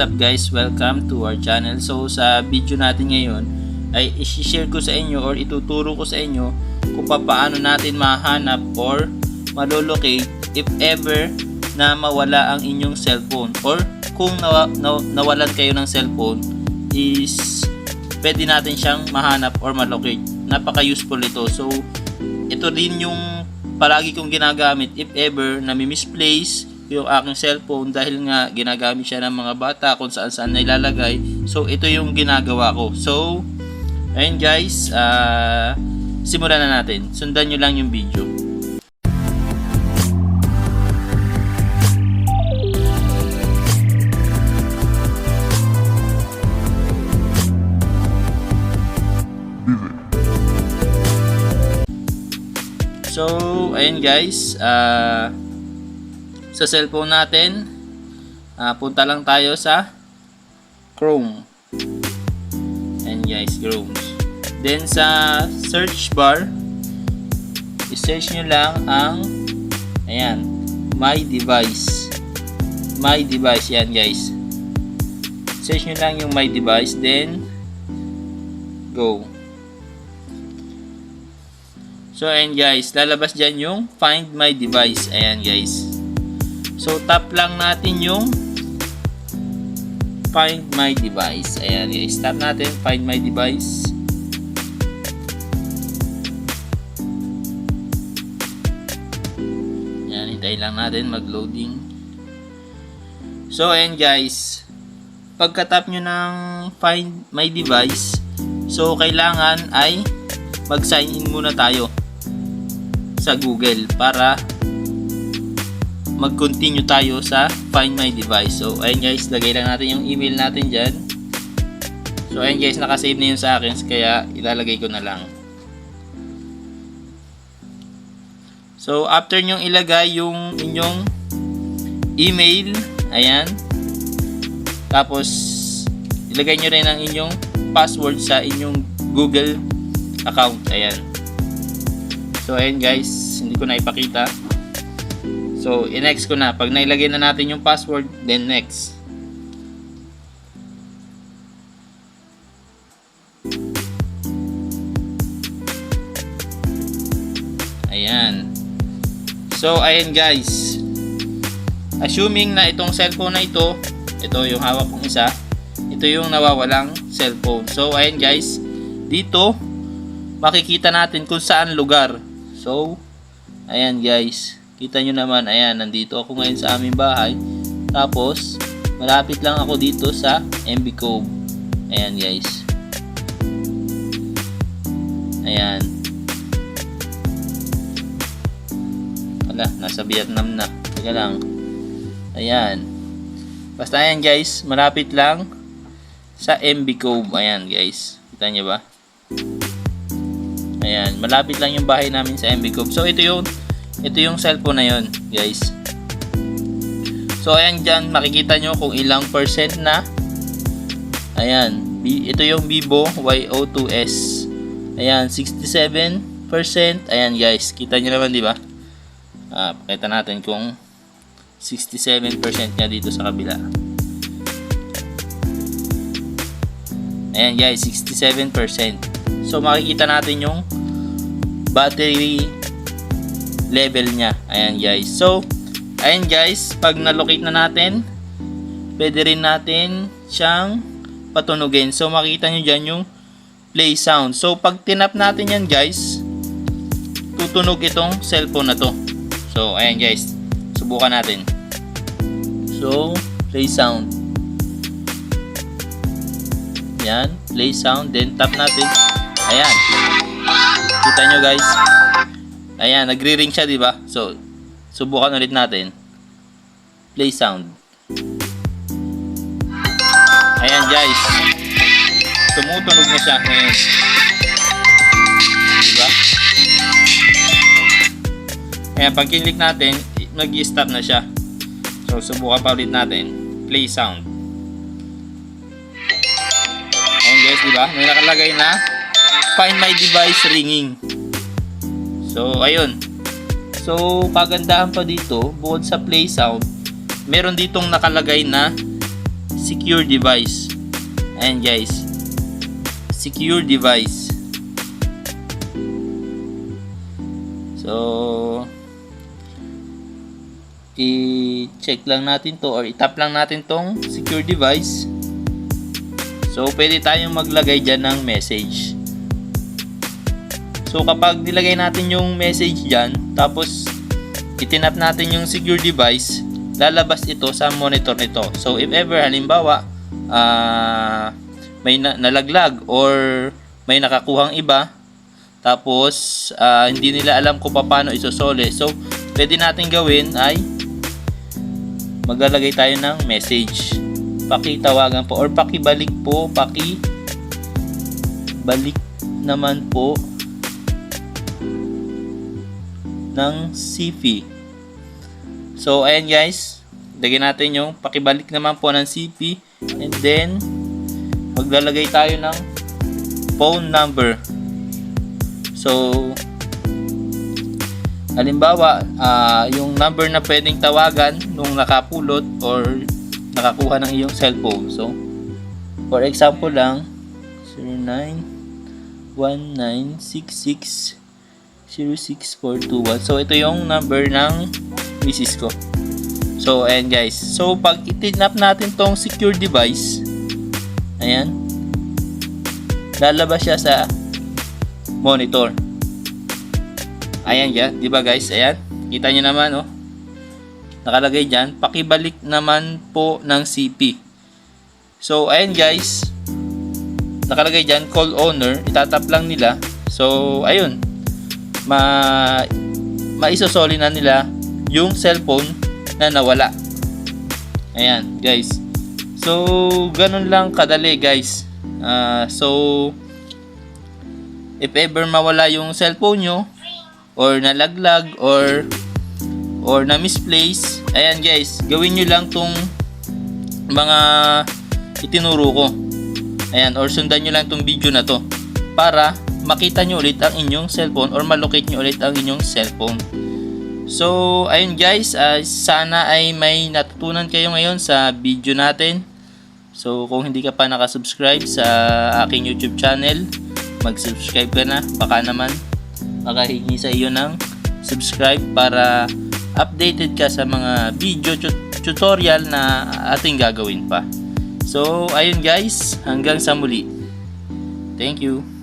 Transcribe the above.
Up guys? Welcome to our channel. So sa video natin ngayon ay i-share ko sa inyo or ituturo ko sa inyo kung paano natin mahanap or malolocate if ever na mawala ang inyong cellphone or kung nawa, naw- nawalan kayo ng cellphone is pwede natin siyang mahanap or malocate. Napaka useful ito. So ito din yung palagi kong ginagamit if ever na misplace yung aking cellphone dahil nga ginagamit siya ng mga bata kung saan saan nilalagay. So ito yung ginagawa ko. So ayun guys, ah simulan na natin. Sundan nyo lang yung video. So, ayun guys, ah sa cellphone natin, ah, punta lang tayo sa Chrome. Ayan guys, Chrome. Then sa search bar, i-search nyo lang ang ayan, my device. My device, yan guys. Search nyo lang yung my device, then go. So, ayan guys, lalabas dyan yung find my device. Ayan guys. So, tap lang natin yung find my device. Ayan guys, tap natin find my device. Ayan, hintayin lang natin mag-loading. So, ayan guys. Pagka-tap nyo ng find my device, so kailangan ay mag-sign in muna tayo sa Google para mag-continue tayo sa Find My Device. So, ayun guys, lagay lang natin yung email natin dyan. So, ayun guys, nakasave na yun sa akin, kaya ilalagay ko na lang. So, after nyong ilagay yung inyong email, ayan, tapos, ilagay nyo rin ang inyong password sa inyong Google account, ayan. So, ayan guys, hindi ko na ipakita. So, i-next ko na. Pag nailagay na natin yung password, then next. Ayan. So, ayan guys. Assuming na itong cellphone na ito, ito yung hawak kong isa, ito yung nawawalang cellphone. So, ayan guys. Dito, makikita natin kung saan lugar. So, ayan guys. Kita nyo naman, ayan, nandito ako ngayon sa aming bahay. Tapos, malapit lang ako dito sa MB Cove. Ayan guys. Ayan. Wala, nasa Vietnam na. Teka lang. Ayan. Basta ayan guys, malapit lang sa MB Cove. Ayan guys. Kita nyo ba? Ayan, malapit lang yung bahay namin sa MB Cove. So, ito yung ito yung cellphone na yon guys. So ayan dyan. Makikita nyo kung ilang percent na. Ayan. Ito yung Vivo Y02s ayan 67 ayan guys. Kita nyo naman di ba? Ah, pakita natin kung 67 nya dito sa kabila. Ayan guys. 67 so makikita natin yung battery level niya. Ayan guys. So, ayan guys, pag na-locate na natin, pwede rin natin siyang patunugin. So, makita nyo dyan yung play sound. So, pag tinap natin yan guys, tutunog itong cellphone na to. So, ayan guys, subukan natin. So, play sound. Yan, play sound. Then, tap natin. Ayan. Kita nyo guys. Ayan, nagre-ring siya, di ba? So, subukan ulit natin. Play sound. Ayan, guys. Tumutunog na siya ngayon. Di ba? Ayan, pag kinlik natin, nag-stop na siya. So, subukan pa ulit natin. Play sound. Ayan, guys, di ba? May nakalagay na Find my device ringing. So, ayun. So, kagandahan pa dito, bukod sa play sound, meron ditong nakalagay na secure device. Ayan guys. Secure device. So, i-check lang natin to or itap lang natin tong secure device. So, pwede tayong maglagay dyan ng message. So, kapag nilagay natin yung message dyan, tapos itinap natin yung secure device, lalabas ito sa monitor nito. So, if ever, halimbawa, ah, may na- nalaglag or may nakakuhang iba, tapos ah, hindi nila alam kung paano isosole. So, pwede natin gawin ay maglalagay tayo ng message. Pakitawagan po or pakibalik po, paki balik naman po ng CP. So, ayan guys. Lagyan natin yung pakibalik naman po ng CP. And then, maglalagay tayo ng phone number. So, halimbawa, ah, yung number na pwedeng tawagan nung nakapulot or nakakuha ng iyong cellphone. So, for example lang, 091966 06421. So, ito yung number ng misis ko. So, ayan guys. So, pag itinap natin tong secure device, ayan, lalabas siya sa monitor. Ayan ya, di ba guys? Ayan, kita nyo naman, oh. Nakalagay dyan, pakibalik naman po ng CP. So, ayan guys, nakalagay dyan, call owner, itatap lang nila. So, ayun, ma maisosoli na nila yung cellphone na nawala. Ayan, guys. So, ganun lang kadali, guys. Ah, so, if ever mawala yung cellphone nyo, or nalaglag, or or na misplace, ayan guys, gawin nyo lang tong mga itinuro ko. Ayan, or sundan nyo lang tong video na to para makita nyo ulit ang inyong cellphone or malocate nyo ulit ang inyong cellphone. So, ayun guys, ah, sana ay may natutunan kayo ngayon sa video natin. So, kung hindi ka pa nakasubscribe sa aking YouTube channel, mag-subscribe ka na. Baka naman makahingi sa iyo ng subscribe para updated ka sa mga video tut- tutorial na ating gagawin pa. So, ayun guys, hanggang sa muli. Thank you.